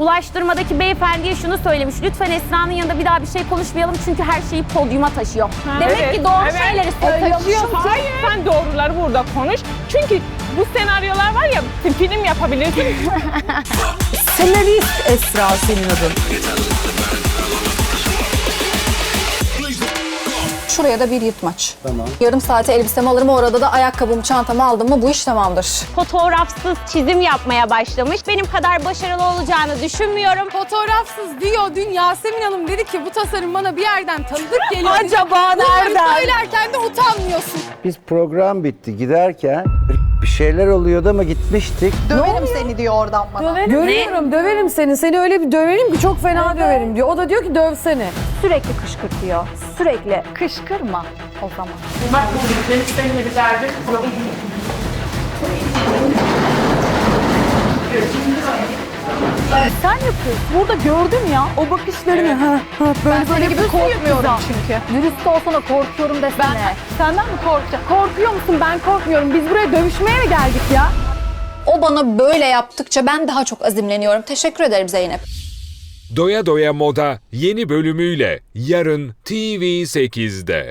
Ulaştırmadaki beyefendiye şunu söylemiş. Lütfen Esra'nın yanında bir daha bir şey konuşmayalım çünkü her şeyi podyuma taşıyor. Demek Evet, ki doğru evet. şeyleri söylüyormuşum ki. Hayır. Sen doğruları burada konuş. Çünkü bu senaryolar var ya film yapabilirsin. Senarist Esra senin adın. Şuraya da bir yırtmaç. Tamam. Yarım saate elbisemi alırım orada da ayakkabımı çantamı aldım mı bu iş tamamdır. Fotoğrafsız çizim yapmaya başlamış. Benim kadar başarılı olacağını düşünmüyorum. Fotoğrafsız diyor. Dün Yasemin Hanım dedi ki bu tasarım bana bir yerden tanıdık geliyor. dedi. Acaba Bunları nereden? söylerken de utanmıyorsun. Biz program bitti giderken bir şeyler oluyordu ama gitmiştik. Döverim seni diyor oradan bana. Görüyorum döverim seni. Seni öyle bir döverim ki çok fena döverim diyor. O da diyor ki dövsene. Sürekli kışkırtıyor. Sürekli. Kışkırma o zaman. Sen yapıyorsun. Burada gördüm ya. O bakışlarını. Ha, ha, böyle ben böyle gibi korkmuyorum çünkü. Dürüst olsana korkuyorum desene. Ben senden mi korkacağım? Korkuyor musun? Ben korkmuyorum. Biz buraya dövüşmeye mi geldik ya? O bana böyle yaptıkça ben daha çok azimleniyorum. Teşekkür ederim Zeynep. Doya Doya Moda yeni bölümüyle yarın TV8'de.